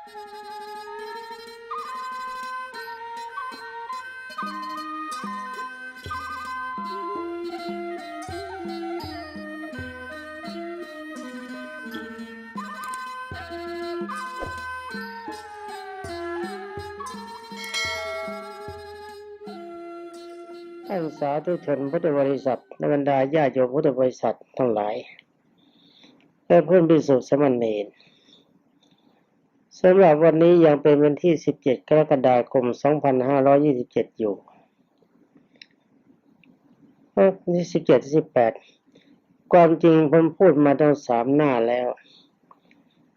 ท่านสาธุชนพุทธบริษัทและบรรดาญาโยมพุทธบริษัททั้งหลายและเพื่อนพิสุทธิ์สมณเณร สำหรับวันนี้ยังเป็นวันที่ 17 กรกฎาคม 2527 อยู่นที่17 18ความจริงผมพูดมาตั้งสามหน้าแล้ว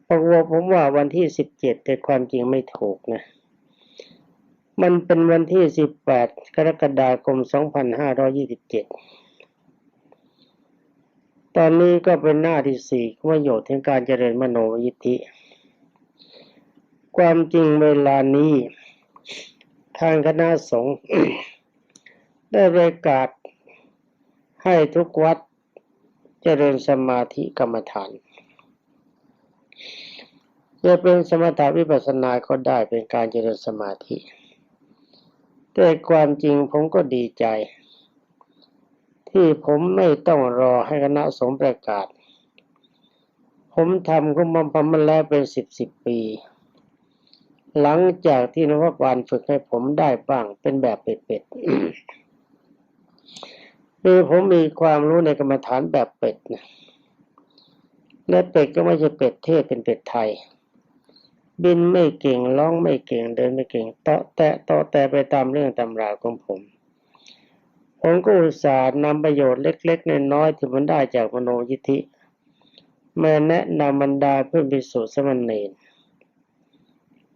เพราะว่าผมว่าวันที่17แต่ความจริงไม่ถูกนะ มันเป็นวันที่18กรกฎาคม2527ตอนนี้ก็เป็นหน้าที่สี่ประโยชน์ถึงการเจริญมโนยิทธิ ความจริงเวลานี้ ทางคณะสงฆ์ได้ประกาศให้ทุกวัดเจริญสมาธิกรรมฐานจะเป็นสมถะวิปัสสนาก็ได้เป็นการเจริญสมาธิ แต่ความจริงผมก็ดีใจ ที่ผมไม่ต้องรอให้คณะสงฆ์ประกาศ ผมทำก็มันพมาแล้วเป็นสิบสิบปี หลังจากที่นวบาลฝึกให้ผมได้บ้างเป็นแบบเป็ดๆคือผมมีความรู้ในกรรมฐานแบบเป็ดนะและเป็ดก็ไม่ใช่เป็ดเทศเป็นเป็ดไทย บินไม่เก่งร้องไม่เก่งเดินไม่เก่งเตาะแตะเตาะแต่ไปตามเรื่องตำราของผม ผมก็อุตส่าห์นำประโยชน์เล็กๆน้อยๆที่มันได้จากมโนยิทธิมาแนะนำบรรดาเพื่อนพิสุทธิ์สมณเณร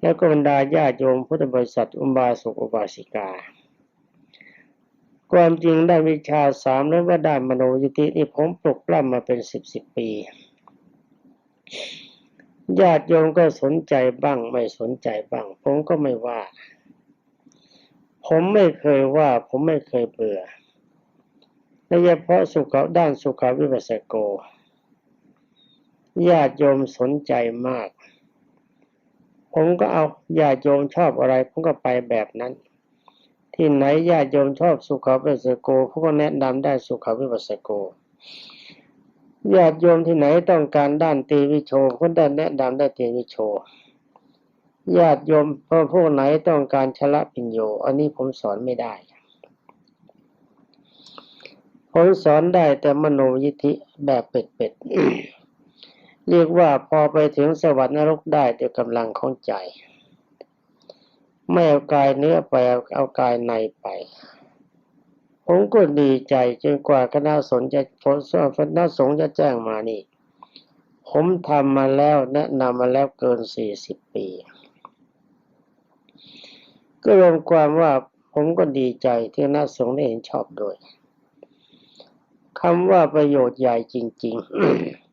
แล้วก็บรรดาญาโยมพุทธบริษัทอุบาสกอุบาสิกา ความจริงได้วิชาสามแล้วว่าได้มโนยิทธินี่ผมปลุกปล้ำมาเป็นสิบสิบปี ญาติโยมก็สนใจบ้างไม่สนใจบ้าง ผมก็ไม่ว่า ผมไม่เคยว่า ผมไม่เคยเบื่อโดยเฉพาะสุขด้านสุขวิปัสสโก ญาติโยมสนใจมาก ผมก็เอาญาติโยมชอบอะไร ผมก็ไปแบบนั้น ที่ไหนญาติโยมชอบสุขวิปัสสโกผมก็แนะนำได้สุขวิปัสสโกญาติโยมที่ไหนต้องการด้านตีวิโชก็ได้แนะนำได้ตีวิโชญาติโยมพวกพวกไหนต้องการชละปิญโย อันนี้ผมสอนไม่ได้ ผมสอนได้แต่มโนยิทธิแบบเป็ดๆ เรียกว่าพอไปถึงสวรรค์นรกได้ด้วยกำลังของใจ ไม่เอากายเนื้อไปเอาเอากายในไป ผมก็ดีใจจนกว่าคณะสงฆ์จะผลคณะสงฆ์จะแจ้งมานี่ ผมทำมาแล้วแนะนำมาแล้วเกินสี่สิบปี ก็รวมความว่าผมก็ดีใจที่คณะสงฆ์ได้เห็นชอบด้วยคำว่าประโยชน์ใหญ่จริง ๆ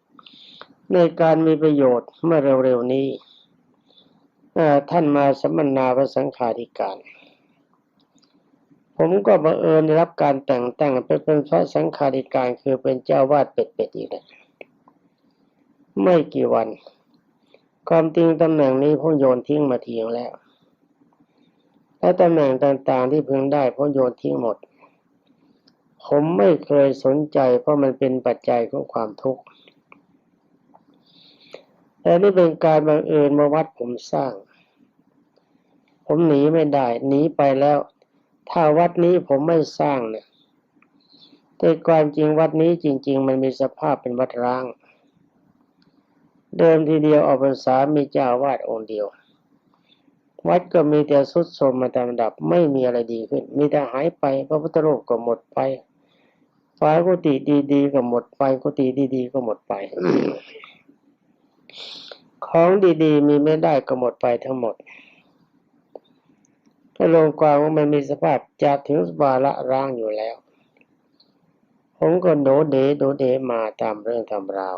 ในการมีประโยชน์เมื่อเร็วๆนี้ท่านมาสัมมนาพระสังฆาธิการ ผมก็บังเอิญได้รับการแต่งตั้งเป็นเป็นพระสังฆาธิการคือเป็นเจ้าวาดเป็ดๆอีกแล้วไม่กี่วัน ความจริงตำแหน่งนี้ผมโยนทิ้งมาทิ้งแล้ว และตำแหน่งต่างๆที่เพิ่งได้ผมโยนทิ้งหมด ผมไม่เคยสนใจเพราะมันเป็นปัจจัยของความทุกข์ แต่นี่เป็นการบังเอิญมาวัดผมสร้าง ผมหนีไม่ได้หนีไปแล้ว ถ้าวัดนี้ผมไม่สร้างเนี่ยแต่ความจริงวัดนี้จริง ๆ มันมีสภาพเป็นวัดร้าง เดิมทีเดียวออกพรรษามีเจ้าวาดองค์เดียว วัดก็มีแต่สุดโทรมมาตามดับไม่มีอะไรดีขึ้น มีแต่หายไปพระพุทธรูปก็หมดไปฝากุฏิดีๆก็หมดไปกุฏิดีๆก็หมดไป ของดีๆ มีไม่ได้ก็หมดไปทั้งหมดถ้าลงความว่ามันมีสภาพจะถึงวาระร้างอยู่แล้ว ผมก็โดเดโดเดมาตามเรื่องตามราว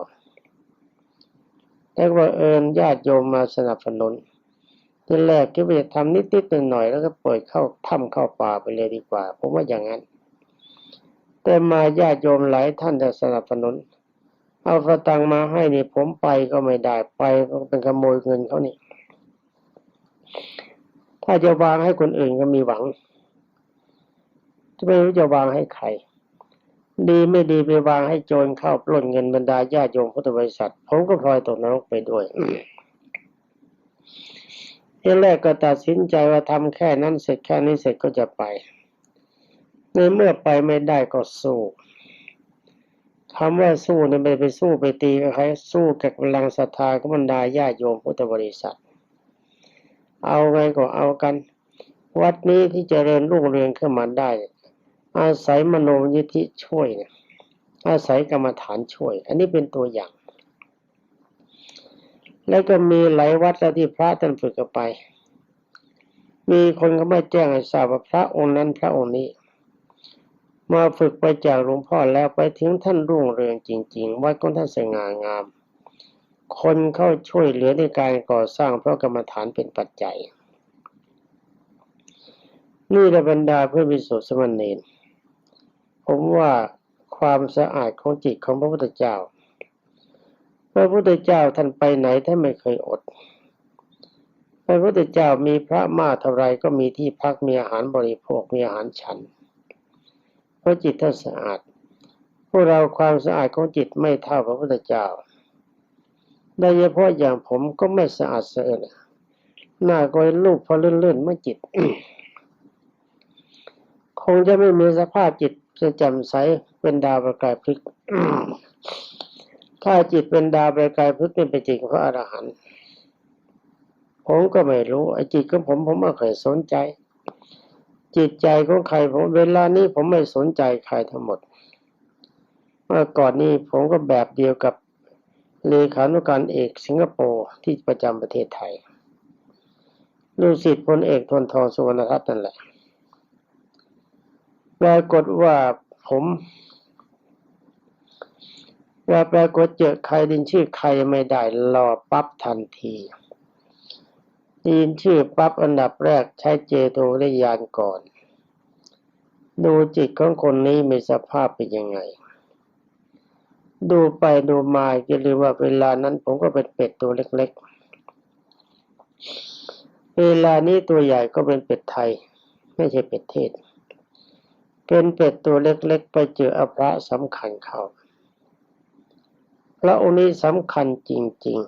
แต่ว่าเอิญญาติโยมมาสนับสนุนทีแรกก็ไปทำนิดๆหน่อยๆแล้วก็ปล่อยเข้าถ้ำเข้าป่าไปเลยดีกว่า ผมว่าอย่างนั้น แต่มาญาติโยมหลายท่านจะสนับสนุน เอากระตังมาให้นี่ผมไปก็ไม่ได้ไปก็เป็นขโมยเงินเขานี่ ถ้าจะวางให้คนอื่นก็มีหวัง จะไม่รู้จะวางให้ใคร ดีไม่ดีไปวางให้โจรเข้าปล้นเงินบรรดาญาโยมพุทธบริษัท ผมก็พลอยตกนรกไปด้วยที่แรกก็ตัดสินใจว่าทำแค่นั้นเสร็จแค่นี้เสร็จก็จะไป ในเมื่อไปไม่ได้ก็สู้ คำว่าสู้เนี่ยไม่ไปสู้ไปตีกับใครสู้กับกำลังศรัทธาของบรรดาญาโยมพุทธบริษัท เอาไงก็เอากัน วัดนี้ที่จเจริญรุ่งเรืองขึ้นมาได้ อาศัยมโนยิธิช่วยเนี่ยอาศัยกรรมฐานช่วย อันนี้เป็นตัวอย่าง แล้วก็มีหลายวัดแล้วที่พระท่านฝึกกันไป มีคนก็ไมาแจ้งให้ทราบว่าพระองค์นั้นพระองค์นี้ มาฝึกไปจากหลวงพ่อแล้วไปถึงท่านรุ่งเรืองจริง ๆ วัดของท่านสง่างาม คนเข้าช่วยเหลือในการก่อสร้างเพราะกรรมฐานเป็นปัจจัย นี่ระบรรดาเพื่อนพิสุทธิสมณเณรผมว่าความสะอาดของจิตของพระพุทธเจ้า พระพุทธเจ้าท่านไปไหนท่านไม่เคยอด พระพุทธเจ้ามีพระมากเท่าไรก็มีที่พักมีอาหารบริโภคมีอาหารฉัน ราะจิตท่านสะอาด พวกเราความสะอาดของจิตไม่เท่าพระพุทธเจ้าโดยเฉพาะอย่างผมก็ไม่สะอาดสะเอินหน้าก็ลูกพอเลื่อนๆเมื่อจิต คงจะไม่มีสภาพจิตจะแจ่มใสเป็นดาวประกายพลึกถ้าจิตเป็นดาวประกายพลึกนี่เป็นจิตของพระอรหันต์ผมก็ไม่รู้ไอ้จิตของผมผมไม่เคยสนใจ จิตใจของใครผมเวลานี้ผมไม่สนใจใครทั้งหมด เมื่อก่อนนี้ผมก็แบบเดียวกับเลขานุการเอกสิงคโปร์ที่ประจำประเทศไทยลูกศิษย์พลเอกทนทองสุวรรณทัตน์นั่นแหละปรากฏว่าผมว่าปรากฏเจอใครดินชื่อใครไม่ได้รอปั๊บทันที ดินชื่อปั๊บอันดับแรกใช้เจโตวิญญาณก่อน ดูจิตของคนนี้มีสภาพเป็นยังไง ดูไปดูมาก็เลยว่าเวลานั้นผมก็เป็นเป็ดตัวเล็กๆ เวลานี้ตัวใหญ่ก็เป็นเป็ดไทย ไม่ใช่เป็ดเทศ เป็นเป็ดตัวเล็กๆ ไปเจออภระสำคัญเขาพระองค์นี้สำคัญจริง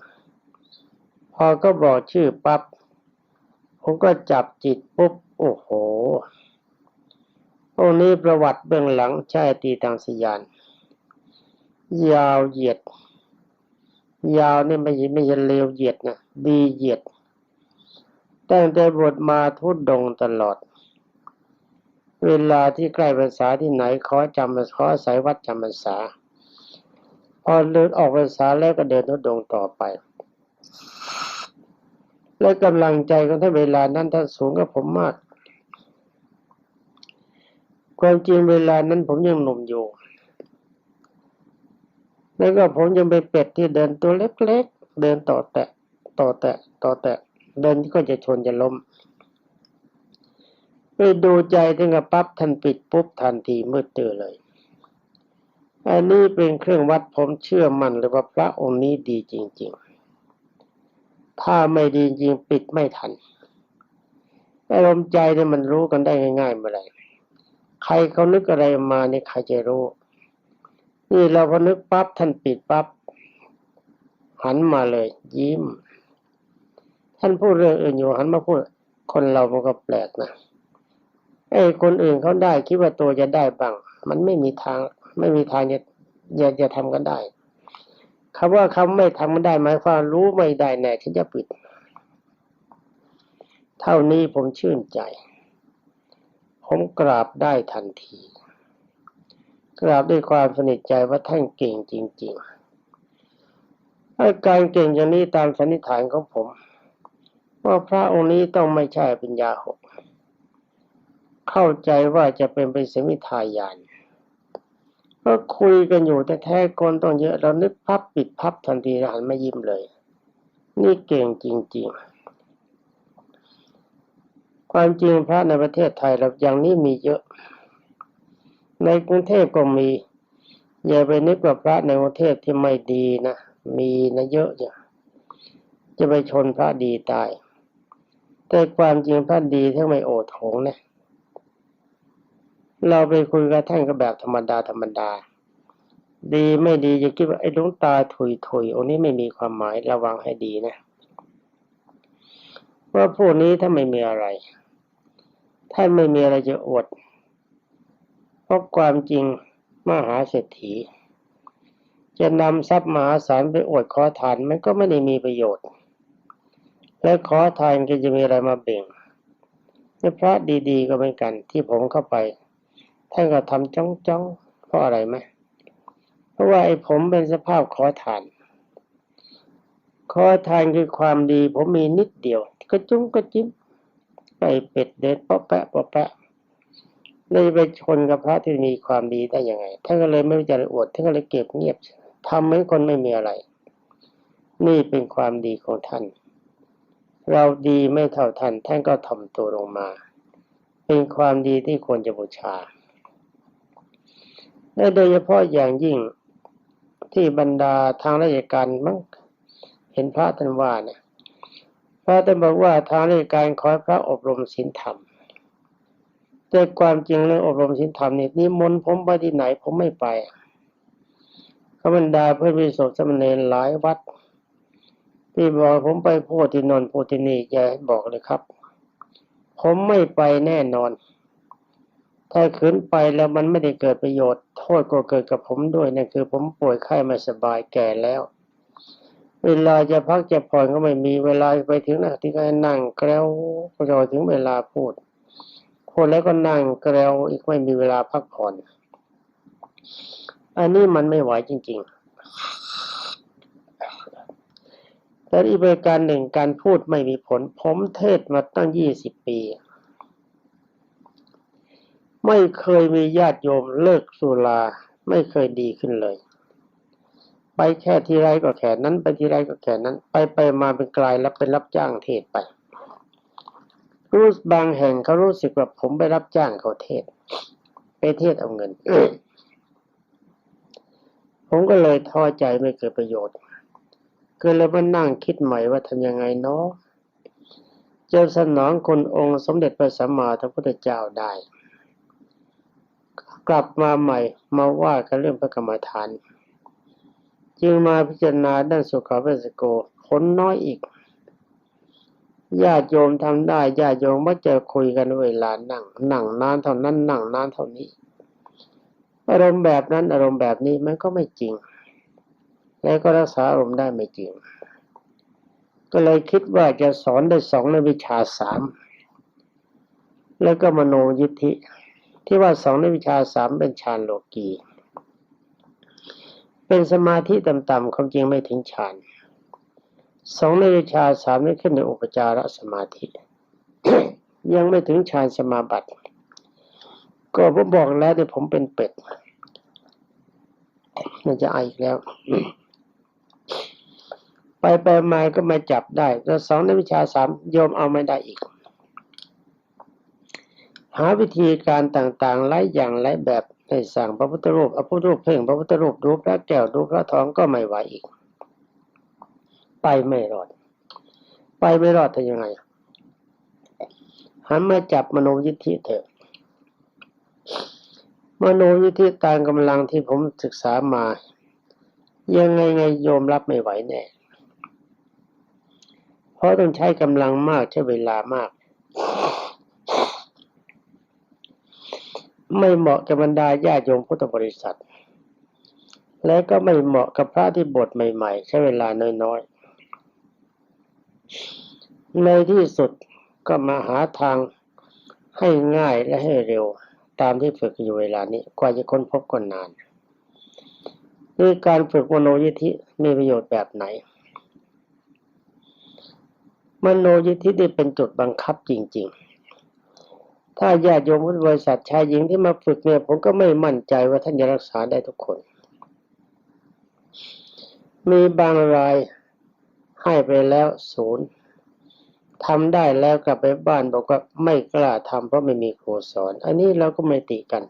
ๆ พอก็บอกชื่อปับ๊บ ผมก็จับจิตปุ๊บ โอ้โหองค์นี้ประวัติเบื้องหลังใช่ตีตังสยาน ยาวเหยียด ยาวนี่ไม่ใช่ไม่ใช่เลวเหยียดนะดีเหยียด ตั้งแต่บทมาทุดดงตลอด เวลาที่ใกล้ภาษาที่ไหนขอจำขอสายวัดจำภาษา พอเดินออกภาษาแล้วก็เดินทุดดงต่อไป และกำลังใจของท่านเวลานั้นท่านสูงกับผมมาก ความจริงเวลานั้นผมยังหนุ่มอยู่ แล้วก็ผมยังเป็นเป็ดที่เดินตัวเล็กๆ เดินต่อแตะ ต่อแตะ ต่อแตะ เดินก็จะชนจะล้มไปดูใจถึงกับปั๊บทันปิดปุ๊บทันทีมืดตื่นเลย อันนี้เป็นเครื่องวัดผมเชื่อมั่นเลยว่าพระองค์นี้ดีจริง ๆ ถ้าไม่ดีจริงปิดไม่ทันอารมณ์ใจเนี่ยมันรู้กันได้ง่ายๆเมื่อไรใครเขานึกอะไรมาเนี่ยใครจะรู้นี่เราพอนึกปั๊บท่านปิดปั๊บหันมาเลย ยิ้ม ท่านพูดเรื่องอื่นอยู่หันมาพูด คนเรามันก็แปลกนะไอ้คนอื่นเขาได้คิดว่าตัวจะได้บ้าง มันไม่มีทาง ไม่มีทางจะจะจะทำกันได้ คำว่าเขาไม่ทำกันได้หมายความรู้ไม่ได้แน่ที่จะปิด เท่านี้ผมชื่นใจ ผมกราบได้ทันที กราบด้วยความสนิทใจว่าท่านเก่งจริงๆอาการเก่งอย่างนี้ตามสันนิษฐานของผม ว่าพระองค์นี้ต้องไม่ใช่ปัญญาหก เข้าใจว่าจะเป็นไปสมิทายาน ก็คุยกันอยู่แต่แท้คนต้องเยอะเรานึกพับปิดพับทันทีหันมายิ้มเลย นี่เก่งจริง ๆ ความจริงพระในประเทศไทยเราอย่างนี้มีเยอะ ในกรุงเทพก็มี อย่าไปนึกว่าพระในกรุงเทพที่ไม่ดีนะมีนะเยอะอย่างจะไปชนพระดีตาย แต่ความจริงท่านดีทั้งไม่โอดโถงนะ เราไปคุยกับท่านก็แบบธรรมดาธรรมดา ดีไม่ดีอย่าคิดว่าไอ้ลวงตาถุยถุยองนี้ไม่มีความหมายระวังให้ดีนะ ว่าพวกนี้ถ้าไม่มีอะไรท่านไม่มีอะไรจะอวดเพราะความจริงมหาเศรษฐี จะนำทรัพย์มหาศาลไปอวดขอทานมันก็ไม่ได้มีประโยชน์ และขอทานก็จะมีอะไรมาเบ่งในพระดีๆก็เหมือนกันที่ผมเข้าไป ท่านก็ทำจ้องจ้องๆเพราะอะไรไหมเพราะว่าไอ้ผมเป็นสภาพขอทาน ขอทานคือความดี ผมมีนิดเดียวกระจุ้งกระจิ้มไปเป็ดเด็ดปาะแปะปาะแปะเลยไปชนกับพระที่มีความดีได้ยังไงท่านก็เลยไม่รู้จะอวดท่านก็เลยเก็บเงียบทำเหมือนคนไม่มีอะไร นี่เป็นความดีของท่าน เราดีไม่เท่าท่านท่านก็ทำตัวลงมา เป็นความดีที่ควรจะบูชา และโดยเฉพาะอย่างยิ่งที่บรรดาทางราชการมั้งเห็นพระท่านว่าเนี่ยพระท่านบอกว่าทางราชการขอพระอบรมศีลธรรม แต่ความจริงเรื่องอบรมศีลธรรมนี่นิมนต์ผมไปที่ไหนผมไม่ไปเขาบรรดาเพื่อนวิสุทธิสมเณรหลายวัด ที่บอกผมไปโพูดที่นนท์พูดที่นี่อย่าบอกเลยครับ ผมไม่ไปแน่นอน ถ้าขืนไปแล้วมันไม่ได้เกิดประโยชน์ โทษก็เกิดกับผมด้วยนั่นคือผมป่วยไข้ไม่สบายแก่แล้ว เวลาจะพักจะผ่อนก็ไม่มีเวลาไปถึงนะที่ก็นั่งแกล้วรอถึงเวลาพูดพูดแล้วก็นั่งแกล้วอีกไม่มีเวลาพักผ่อนอันนี้มันไม่ไหวจริง ๆ แต่อีกประการหนึ่งการพูดไม่มีผล ผมเทศมาตั้งยี่สิบปี ไม่เคยมีญาติโยมเลิกสุราไม่เคยดีขึ้นเลย ไปแค่ทีไรก็แค่นั้น ไปทีไรก็แค่นั้น ไปไปมาเป็นกลายรับเป็นรับจ้างเทศไป รู้บางแห่งเขารู้สึกว่าผมไปรับจ้างเขาเทศ ไปเทศเอาเงินผมก็เลยท้อใจไม่เกิดประโยชน์ก็เลยมานั่งคิดใหม่ว่าทำยังไงเนาะจะสนองคนองค์สมเด็จพระสัมมาสัมพุทธเจ้าได้ กลับมาใหม่มาว่ากันเรื่องพระกรรมฐาน จึงมาพิจารณาด้านสุขภาพโกผลน้อยอีกญาติโยมทำได้ญาติโยมมักจะคุยกันเวลานั่งนั่งนานเท่านั้นนั่งนานเท่านี้ อารมณ์แบบนั้นอารมณ์แบบนี้มันก็ไม่จริง แล้วก็รักษาอารมณ์ได้ไม่จริง ก็เลยคิดว่าจะสอนได้สองในวิชาสามแล้วก็มโนยิทธิ ที่ว่าสองในวิชาสามเป็นฌานโลกีเป็นสมาธิต่ำๆความจริงไม่ถึงฌานสองในวิชาสามนี่ขึ้นในอุปจารสมาธิ ยังไม่ถึงฌานสมาบัติ ก็ผมบอกแล้วที่ผมเป็นเป็ดมันจะไออีกแล้ว ไปไปมาก็มาจับได้ แล้วสองในวิชาสามโยมเอาไม่ได้อีก หาวิธีการต่างๆหลายอย่างหลายแบบให้สั่งพระพุทธรูปเอาพุทธรูปเพ่งพระพุทธรูปดูพระแก้วดูพระทองก็ไม่ไหวอีก ไปไม่รอด ไปไม่รอดทำยังไงหันมาจับมโนยิทธิเถอะมโนยิทธิตามกำลังที่ผมศึกษามา ยังไงไงโยมรับไม่ไหวแน่เพราะต้องใช้กำลังมากใช้เวลามาก ไม่เหมาะกับบรรดาญาโยมพุทธบริษัท และก็ไม่เหมาะกับพระที่บทใหม่ๆ ใช้เวลาน้อยๆ ในที่สุดก็มาหาทางให้ง่ายและให้เร็วตามที่ฝึกอยู่เวลานี้ กว่าจะค้นพบก็นนานคือการฝึกมโนยิธิมีประโยชน์แบบไหน มโนยิธิได้เป็นจุดบังคับจริง ๆ ถ้าญาติโยมพุทธบริษัทชายหญิงที่มาฝึกเนี่ยผมก็ไม่มั่นใจว่าท่านจะรักษาได้ทุกคน มีบางรายให้ไปแล้วศูนย์ทำได้แล้วกลับไปบ้านบอกว่าไม่กล้าทำเพราะไม่มีครูสอน อันนี้เราก็ไม่ติกัน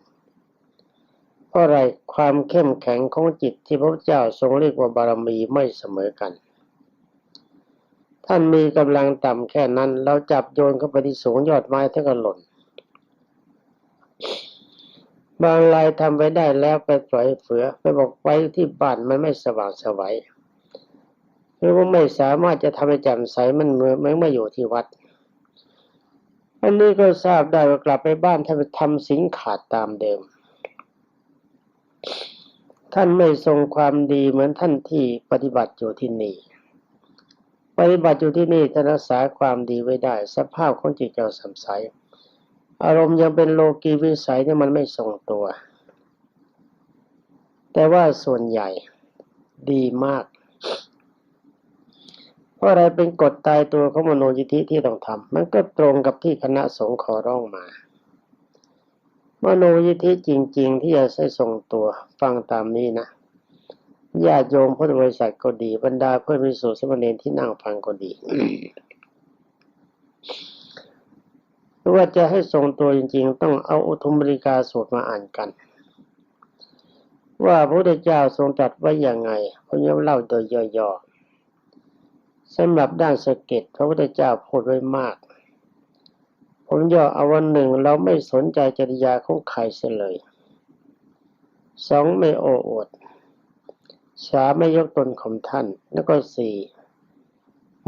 เพราะอะไรความเข้มแข็งของจิตที่พระเจ้าทรงเรียกว่าบารมีไม่เสมอกันท่านมีกำลังต่ำแค่นั้น เราจับโยนเข้าไปที่สูงยอดไม้ท่านก็หล่น บางรายทำไปได้แล้วไปปล่อยเฟือ ไปบอกไว้ที่บ้านมันไม่สว่างสวัยหรือว่าไม่สามารถจะทำให้แจ่มใสมันเมื่อนมันไม่อยู่ที่วัด อันนี้ก็ทราบได้ว่ากลับไปบ้านท่านไปทำสินขาดตามเดิม ท่านไม่ทรงความดีเหมือนท่านที่ปฏิบัติอยู่ที่นี่ ปฏิบัติอยู่ที่นี่ท่านรักษาความดีไว้ได้ สภาพของจิตเราสัมใส อารมณ์ยังเป็นโลกีวิสัยเนี่ยมันไม่ทรงตัว แต่ว่าส่วนใหญ่ดีมาก เพราะอะไรเป็นกฎตายตัวของมโนยิธิที่ต้องทำมันก็ตรงกับที่คณะสงฆ์ขอร้องมามโนยิธิจริง ๆ ที่จะใช้ทรงตัวฟังตามนี้นะญาติโยมพุทธบริษัทก็ดี บรรดาเพื่อนพิสุทธิ์สมณีที่นั่งฟังก็ดี รือว่าจะให้ทรงตัวจริง ๆ ต้องเอาอุทุมบริกาสูตรมาอ่านกัน ว่าพระพุทธเจ้าทรงตรัสไว้อย่างไงผมจะเล่าโดยย่อๆสำหรับด้านสะเก็ดพระพุทธเจ้าพูดไว้มาก ผมย่อเอาวันหนึ่งเราไม่สนใจจริยาของใครเสียเลยสองไม่โอ้อวดสามไม่ยกตนข่มท่าน แล้วก็สี่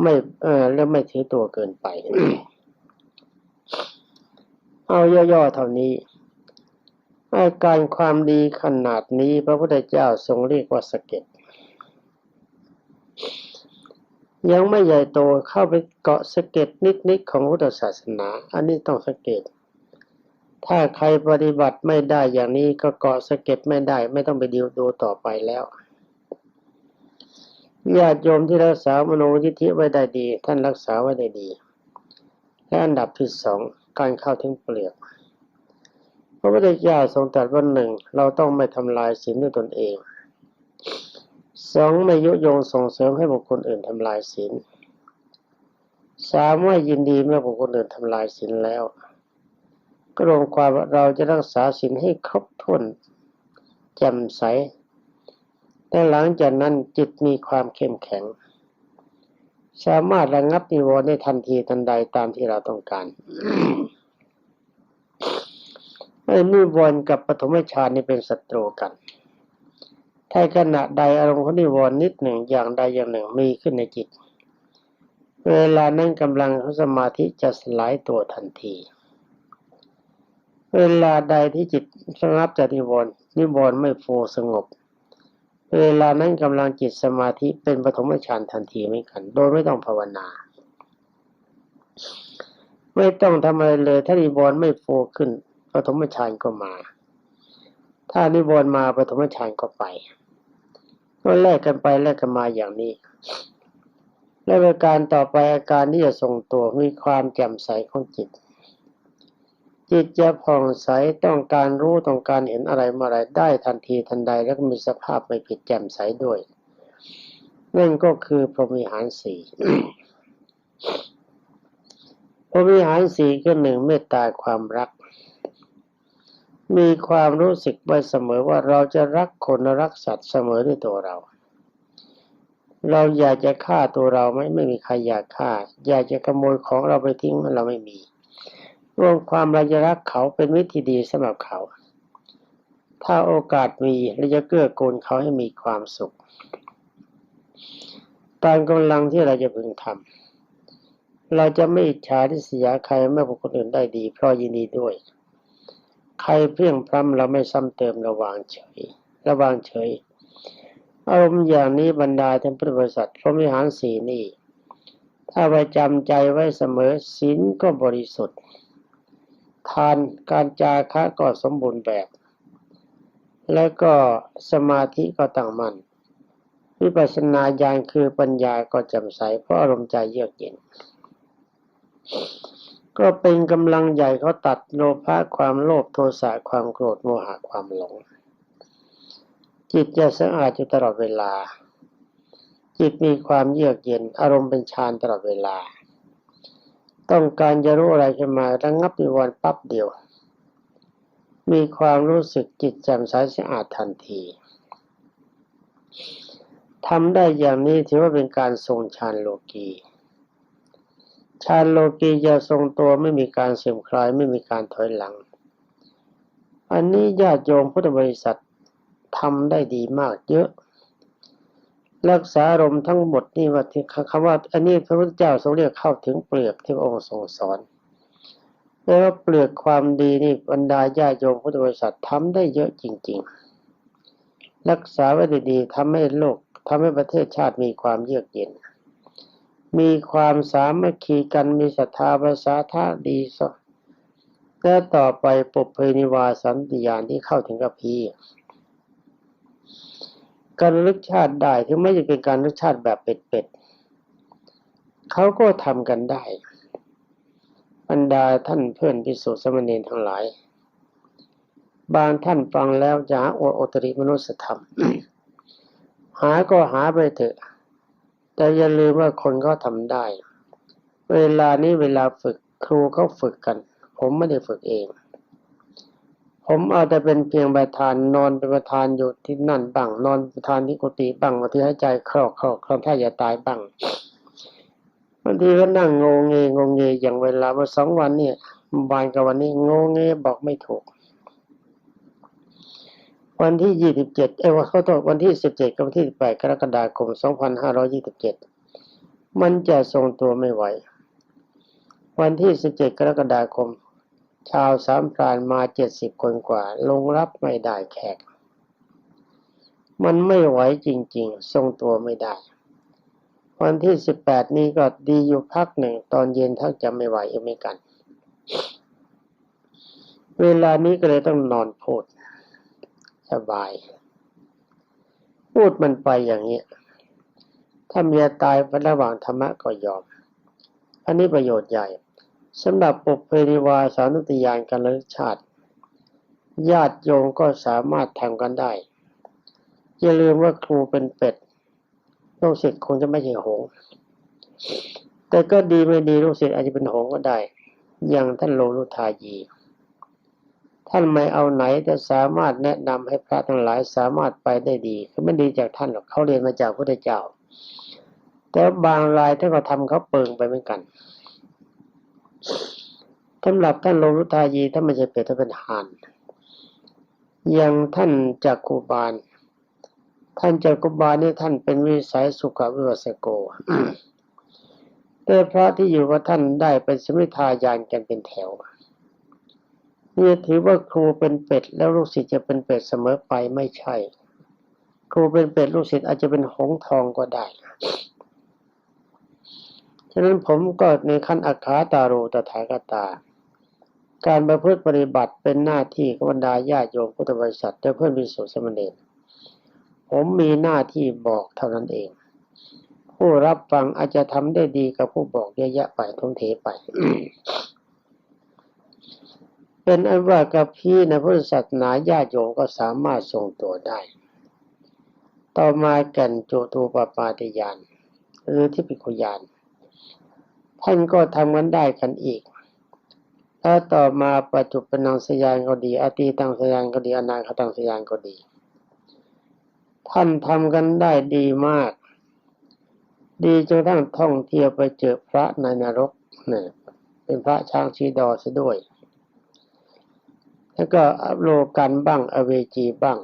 ไม่เออแล้วไม่ถือตัวเกินไป เอาย่อๆเท่านี้อาการความดีขนาดนี้พระพุทธเจ้าทรงเรียกว่าสเก็ดยังไม่ใหญ่โตเข้าไปเกาะสเก็ดนิดๆของพุทธศาสนา อันนี้ต้องสเก็ตถ้าใครปฏิบัติไม่ได้อย่างนี้ก็เกาะสเก็ดไม่ได้ ไม่ต้องไปดิวดูต่อไปแล้วญาติโยมที่รักษามโนยิธิไว้ได้ดี ท่านรักษาไว้ได้ดีและอันดับที่สอง การเข้าถึงเปลือก พระพุทธเจ้าทรงตรัสว่าหนึ่งเราต้องไม่ทำลายศีลด้วยตนเองสองไม่ยุยงส่งเสริมให้บุคคลอื่นทำลายศีลสามว่ายินดีเมื่อบุคคลอื่นทำลายศีลแล้วก็รวมความว่าเราจะรักษาศีลให้ครบถ้วนแจ่มใสแต่หลังจากนั้นจิตมีความเข้มแข็ง สามารถระงับนิวรณ์ได้ทันทีทันใดตามที่เราต้องการไอ้นิวรณ์กับปฐมฌานนี่เป็นศัตรูกันถ้าขณะใดอารมณ์ของนิวรณ์นิดหนึ่งอย่างใดอย่างหนึ่งมีขึ้นในจิต เวลานั้นกำลังของสมาธิจะสลายตัวทันที เวลาใดที่จิตสงับจากนิวรณ์นิวรณ์ไม่ฟูสงบ เวลานั้นกำลังจิตสมาธิเป็นปฐมฌานทันทีไม่กัน โดยไม่ต้องภาวนา ไม่ต้องทำอะไรเลย ถ้านิวรณ์ไม่โฟขึ้นปฐมฌานก็มา ถ้านิวรณ์มาปฐมฌานก็ไป ก็แลกกันไปแลกกันมาอย่างนี้ และประการต่อไปอาการที่จะทรงตัวมีความแจ่มใสของจิต จิตจะผ่องใสต้องการรู้ต้องการเห็นอะไรเมื่อไรได้ทันทีทันใดแล้วก็มีสภาพไม่ผิดแจ่มใสด้วย นั่นก็คือพรหมิหารสี่พรหมิหารสี่ก็หนึ่งเมตตาความรัก มีความรู้สึกไว้เสมอว่าเราจะรักคนรักสัตว์เสมอด้วยตัวเรา เราอยากจะฆ่าตัวเราไหมไม่มีใครอยากฆ่า อยากจะขโมยของเราไปทิ้งมันเราไม่มี รวมความเราจะรักเขาเป็นวิธีดีสำหรับเขา ถ้าโอกาสมีเราจะเกื้อกูลเขาให้มีความสุข ตามกำลังที่เราจะพึงทำเราจะไม่อิจฉาที่เสียใครเมื่อบุคคลอื่นได้ดี เพราะยินดีด้วย ใครเพียงพร้ำเราไม่ซ้ำเติมระวางเฉย ระวางเฉย อารมณ์อย่างนี้บรรดาท่านพุทธบริษัทพระมิหารสีนี่ถ้าไปจำใจไว้เสมอศีลก็บริสุทธิ์ ทานการจาคะก็สมบูรณ์แบบ แล้วก็สมาธิก็ตั้งมั่นวิปัสสนาญาณคือปัญญาก็จำใสเพราะอารมณ์ใจเยือกเย็น ก็เป็นกำลังใหญ่เขาตัดโลภะความโลภโทสะความโกรธโมหะความหลง จิตจะสะอาดอยู่ตลอดเวลา จิตมีความเยือกเย็น อารมณ์เป็นฌานตลอดเวลา ต้องการจะรู้อะไรขึ้นมาระงับนิวรณ์ปั๊บเดียว มีความรู้สึกจิตแจ่มใสสะอาดทันทีทำได้อย่างนี้ถือว่าเป็นการทรงฌานโลกีฌานโลกีจะทรงตัวไม่มีการเสื่อมคลายไม่มีการถอยหลัง อันนี้ญาติโยมพุทธบริษัททำได้ดีมากเยอะ รักษาอารมณ์ทั้งหมดนี่ว่าที่คำว่า อันนี้พระพุทธเจ้าทรงเรียกเข้าถึงเปลือกที่พระองค์ทรงสอนแปลว่าเปลือกความดีนี่บรรดาญาโยมพุทธบริษัททำได้เยอะจริง ๆ รักษาไว้ดีๆทำให้โลกทำให้ประเทศชาติมีความเยือกเย็น มีความสามัคคีกันมีศรัทธาภาษาท่าดีสและต่อไปปุเพนิวาสันติยานที่เข้าถึงกับพี การระลึกชาติได้ถึงไม่จะเป็นการระลึกชาติแบบเป็ดๆเขาก็ทำกันได้บรรดาท่านเพื่อนพิสุสมณีทั้งหลาย บางท่านฟังแล้วจะหาโอโอตริมนุสธรรม หาก็หาไปเถอะ แต่อย่าลืมว่าคนก็ทำได้ เวลานี้เวลาฝึกครูเขาฝึกกัน ผมไม่ได้ฝึกเอง ผมอาแต่เป็นเพียงประธานนอนเป็นประธานอยู่ที่นั่นบ้างนอนประธานที่กุฏิบ้างบางทีหายใจคลอกคลอกคลอกถ้าอย่าตายบ้างบางทีก็นั่งงงเงงงเงอย่างเวลาว่าสองวันเนี่ยบานกับวันนี้งงเงบอกไม่ถูก วันที่ยี่สิบเจ็ดเอ้วันเขาโทษวันที่สิบเจ็ดกับวันที่สิบแปดกรกฎาคมสองพันห้าร้อยี่สิบเจ็ดมันจะทรงตัวไม่ไหว วันที่สิบเจ็ดกรกฎาคม ชาวสามพรานมาเจ็ดสิบคนกว่า ลงรับไม่ได้แขก มันไม่ไหวจริง ๆ ทรงตัวไม่ได้ วันที่สิบแปดนี้ก็ดีอยู่พักหนึ่ง ตอนเย็นทักจะไม่ไหวอีกเมือนกัน เวลานี้ก็เลยต้องนอนพูด สบาย พูดมันไปอย่างนี้ ถ้าเมียตายระหว่างธรรมะก็ยอม อันนี้ประโยชน์ใหญ่ สำหรับปุเพนิวาสานุติยานการระลึกชาติ ญาติโยมก็สามารถทำกันได้ อย่าลืมว่าครูเป็นเป็ดลูกศิษย์คงจะไม่ใช่หง แต่ก็ดีไม่ดีลูกศิษย์อาจจะเป็นหงก็ได้ อย่างท่านโลลุทายีท่านไม่เอาไหนแต่สามารถแนะนำให้พระทั้งหลายสามารถไปได้ดีคือไม่ดีจากท่านหรอกเขาเรียนมาจากพระเจ้า แต่บางรายท่านก็ทำเขาเปิงไปเหมือนกัน สำหรับท่านโลรุทายีถ้าไม่ใช่เป็ดถ้าเป็นหานอย่างท่านจักกุบาล ท่านจักกุบาลนี่ท่านเป็นวิสัยสุขวิวัสโกแต่พระที่อยู่กับท่านได้เป็นสมิทายานกันเป็นแถวนี่ถือว่าครูเป็นเป็ด แล้วลูกศิษย์จะเป็นเป็ดเสมอไปไม่ใช่ ครูเป็นเป็ดลูกศิษย์อาจจะเป็นหงทองก็ได้ ฉะนั้นผมก็ในขั้นอาคาตาโรตถาคตา การประพฤติปฏิบัติเป็นหน้าที่ของบรรดาญาโยมพุทธบริษัทและเพื่อนมิสุสมณีผมมีหน้าที่บอกเท่านั้นเอง ผู้รับฟังอาจจะทำได้ดีกับผู้บอกเยอะแยะไปทุ่มเทไป เป็นอันว่ากับพี่ในพุทธศาสนาญาโยมก็สามารถทรงตัวได้ ต่อมาแก่นโจตูปปาติยานหรือที่ปิคุยาน ท่านก็ทำกันได้กันอีก แล้วต่อมาปัจจุบันสยานก็ดีอตีตังสยานก็ดีอนาคตังสยานก็ดี ท่านทำกันได้ดีมาก ดีจนทั้งท่องเที่ยวไปเจอพระในนรกเนี่ยเป็นพระช้างชีดอซะด้วย แล้วก็อโลกันบ้างอเวจีบ้าง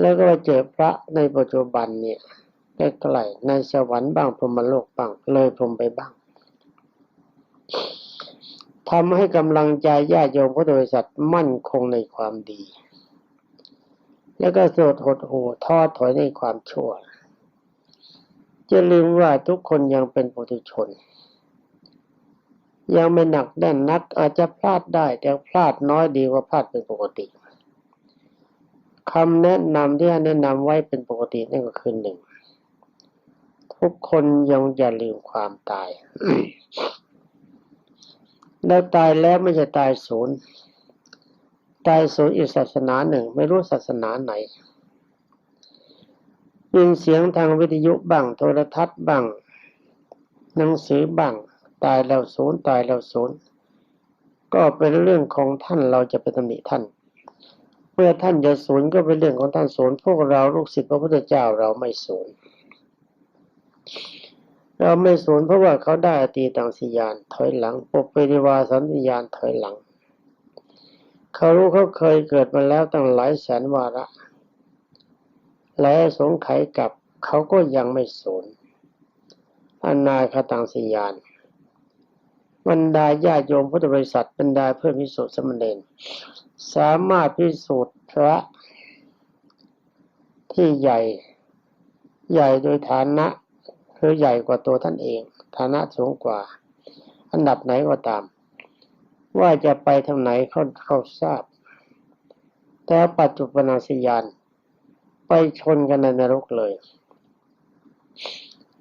แล้วก็เจอพระในปัจจุบันเนี่ย ใกล้ๆในสวรรค์บ้างพรหมโลกบ้างเลยพรหมไปบ้างทำให้กำลังใจญาติโยมพุทธบริษัทมั่นคงในความดี แล้วก็สดหดหูท้อถอยในความชั่วจะลืมว่าทุกคนยังเป็นปุถุชน ยังไม่หนักแน่นนักอาจจะพลาดได้ แต่พลาดน้อยดีกว่าพลาดเป็นปกติคำแนะนำที่แนะนำไว้เป็นปกตินั่นก็คือหนึ่ง ทุกคนยังอย่าลืมความตาย แล้วตายแล้วไม่ใช่ตายศูนย์ ตายศูนย์อีกศาสนาหนึ่ง ไม่รู้ศาสนาไหนยินเสียงทางวิทยุบ้างโทรทัศน์บ้างหนังสือบ้าง ตายแล้วศูนย์ตายแล้วศูนย์ ก็เป็นเรื่องของท่านเราจะไปตำหนิท่าน เมื่อท่านจะศูนย์ก็เป็นเรื่องของท่านศูนย์พวกเราลูกศิษย์พระพุทธเจ้าเราไม่ศูนย์ เราไม่สูญเพราะว่าเขาได้อตีตังสิยานถอยหลังปกปริวาสันติยานถอยหลัง เขารู้เขาเคยเกิดมาแล้วตั้งหลายแสนวาระ และสงไขกับเขาก็ยังไม่สูญอนาคตังสิยานบรรดาญาโยมพุทธบริษัทบรรดาเพื่อนพิสุทธิสมณเณรสามารถพิสูจน์พระที่ใหญ่ ใหญ่โดยฐานะ คือใหญ่กว่าตัวท่านเอง ฐานะสูงกว่า อันดับไหนก็ตาม ว่าจะไปทางไหนเขาเขาทราบ แต่ปัจจุบันสยาน ไปชนกันในนรกเลย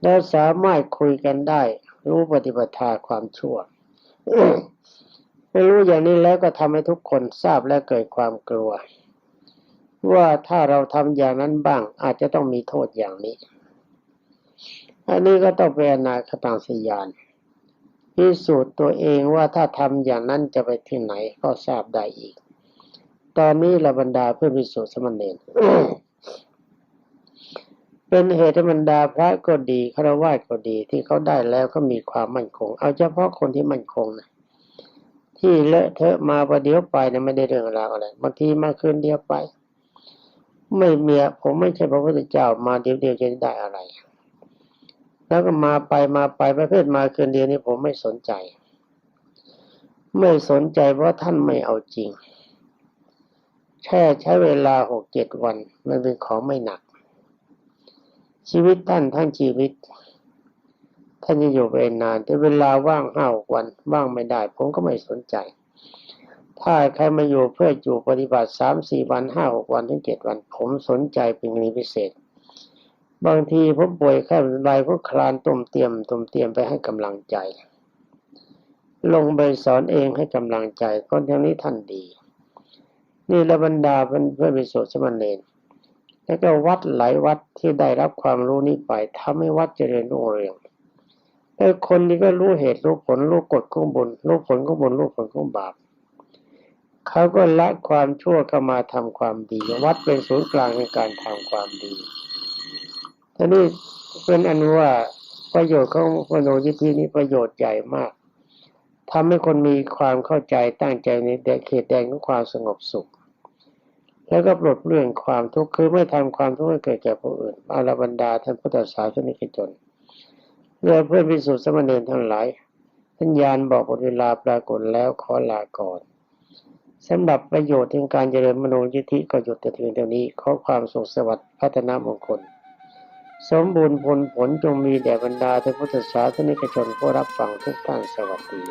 แล้วสามารถคุยกันได้ รู้ปฏิปทาความชั่วไม่รู้อย่างนี้แล้วก็ทำให้ทุกคนทราบและเกิดความกลัว ว่าถ้าเราทำอย่างนั้นบ้างอาจจะต้องมีโทษอย่างนี้ อันนี้ก็ต้องเป็นอนาคตังสยานพิสูจน์ตัวเองว่าถ้าทำอย่างนั้นจะไปที่ไหนก็ทราบได้อีก ตอนนี้ระบรรดาเพื่อพิสูจน์สมณเณรเป็นเหตุบรรดาพระก็ดีฆราวาสก็ดีที่เขาได้แล้วก็มีความมั่นคง เอาเฉพาะคนที่มั่นคงนะที่เลอะเทอะมาประเดี๋ยวไปนะไม่ได้เรื่องราวอะไรบางทีมาคืนเดียวไป ไม่เมียผมไม่ใช่พระพุทธเจ้ามาเดียวเดียวจะได้อะไร แล้วก็มาไปมาไปประเภทมาคืนเดียวนี่ผมไม่สนใจ ไม่สนใจเพราะท่านไม่เอาจริง แค่ใช้เวลาหกเจ็ดวัน มันเป็นของไม่หนัก ชีวิตท่านทั้งชีวิต ท่านจะอยู่ไปนาน แต่เวลาว่างห้าวันว่างไม่ได้ ผมก็ไม่สนใจ ถ้าใครมาอยู่เพื่ออยู่ปฏิบัติสามสี่วันห้าหกวันถึงเจ็ดวัน ผมสนใจเป็นกรณีพิเศษ บางทีผมป่วยแค่ใบก็คลานตุ่มเตรียมตุ่มเตรียมไปให้กำลังใจ ลงไปสอนเองให้กำลังใจคนทางนี้ท่านดี นี่ละบรรดาเพื่อนเพื่อนไปสดสมณเณรแล้วก็วัดหลายวัดที่ได้รับความรู้นี้ไปทำให้วัดเจริญรุ่งเรืองแล้วคนนี้ก็รู้เหตุรู้ผลรู้กฎของบุญรู้ผลของบุญรู้ผลของบาปเขาก็ละความชั่วเข้ามาทำความดี วัดเป็นศูนย์กลางในการทำความดี ทีนี้เป็นอันว่าประโยชน์ของมโนยิทธินี้ประโยชน์ใหญ่มากทำให้คนมีความเข้าใจตั้งใจในแดนเขตแดนของความสงบสุข แล้วก็ปลดเรื่องความทุกข์คือไม่ทำความทุกข์ให้เกิดแก่ผู้อื่นอาราบรรดาท่านพุทธศาสนิกชนเรือเพื่อนพิสุทธิสมณเณรทั้งหลายทัญญาณบอกหมดเวลาปรากฏแล้วขอลาก่อนสำหรับประโยชน์ถึงการเจริญมโนยิทธิก็หยุดแต่เพียงเท่านี้ขอความสุขสวัสดิ์พัฒนามงคล สมบูรณ์ผลผลจงมีแด่บรรดาท่านพุทธศาสนิกชนผู้รับฟังทุกท่านสวัสดี